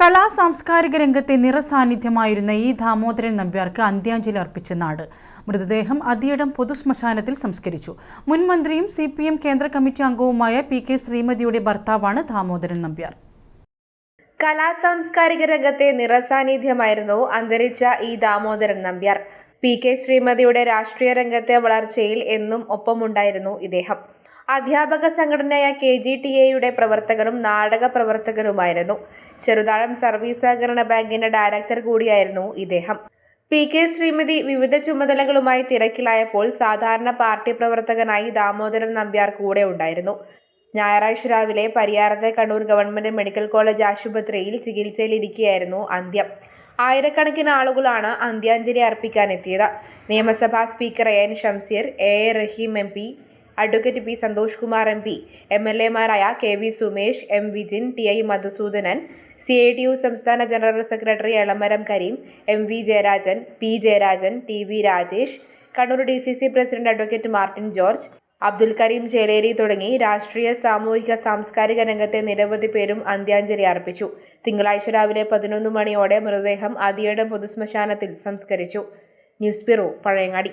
കലാ സാംസ്കാരിക രംഗത്തെ നിറസാന്നിധ്യമായിരുന്ന ഈ ദാമോദരൻ നമ്പ്യാർക്ക് അന്ത്യാഞ്ജലി അർപ്പിച്ച നാട്. മൃതദേഹം അതിയിടം പൊതുശ്മശാനത്തിൽ സംസ്കരിച്ചു. മുൻമന്ത്രിയും സി പി എം കേന്ദ്ര കമ്മിറ്റി അംഗവുമായ പി കെ ശ്രീമതിയുടെ ഭർത്താവാണ് ദാമോദരൻ നമ്പ്യാർ. കലാ സാംസ്കാരിക രംഗത്തെ നിറസാന്നിധ്യമായിരുന്നു അന്തരിച്ച ഈ ദാമോദരൻ നമ്പ്യാർ. പി കെ ശ്രീമതിയുടെ രാഷ്ട്രീയ രംഗത്തെ വളർച്ചയിൽ എന്നും ഒപ്പമുണ്ടായിരുന്നു ഇദ്ദേഹം. അധ്യാപക സംഘടനയായ കെ ജി ടി എയുടെ പ്രവർത്തകനും നാടക പ്രവർത്തകനുമായിരുന്നു. ചെറുതാഴം സർവീസ് സഹകരണ ബാങ്കിന്റെ ഡയറക്ടർ കൂടിയായിരുന്നു ഇദ്ദേഹം. പി കെ ശ്രീമതി വിവിധ ചുമതലകളുമായി തിരക്കിലായപ്പോൾ സാധാരണ പാർട്ടി പ്രവർത്തകനായി ദാമോദരൻ നമ്പ്യാർ കൂടെ ഉണ്ടായിരുന്നു. ഞായറാഴ്ച രാവിലെ പരിയാരത്തെ കണ്ണൂർ ഗവൺമെന്റ് മെഡിക്കൽ കോളേജ് ആശുപത്രിയിൽ ചികിത്സയിലിരിക്കുകയായിരുന്നു അന്ത്യം. ആയിരക്കണക്കിന് ആളുകളാണ് അന്ത്യാഞ്ജലി അർപ്പിക്കാനെത്തിയത്. നിയമസഭാ speaker N. Shamseer A. A. Rahim M. P advocate P. Santhosh Kumar M. P M. L. എമാരായ K. V. Sumesh M. Vijin T. I. Madhusoodanan C. I T. U സംസ്ഥാന general secretary Elamaram Kareem M. V. Jayarajan P. Jayarajan T. V. Rajesh Kannur D. C. C president advocate Martin George Abdul Kareem Cheleri തുടങ്ങി രാഷ്ട്രീയ സാമൂഹിക സാംസ്കാരിക രംഗത്തെ നിരവധി പേരും അന്ത്യാഞ്ജലി അർപ്പിച്ചു. തിങ്കളാഴ്ച രാവിലെ പതിനൊന്ന് മണിയോടെ മൃതദേഹം അതിയുടെ പൊതുശ്മശാനത്തിൽ സംസ്കരിച്ചു. News bureau Pazhayangadi.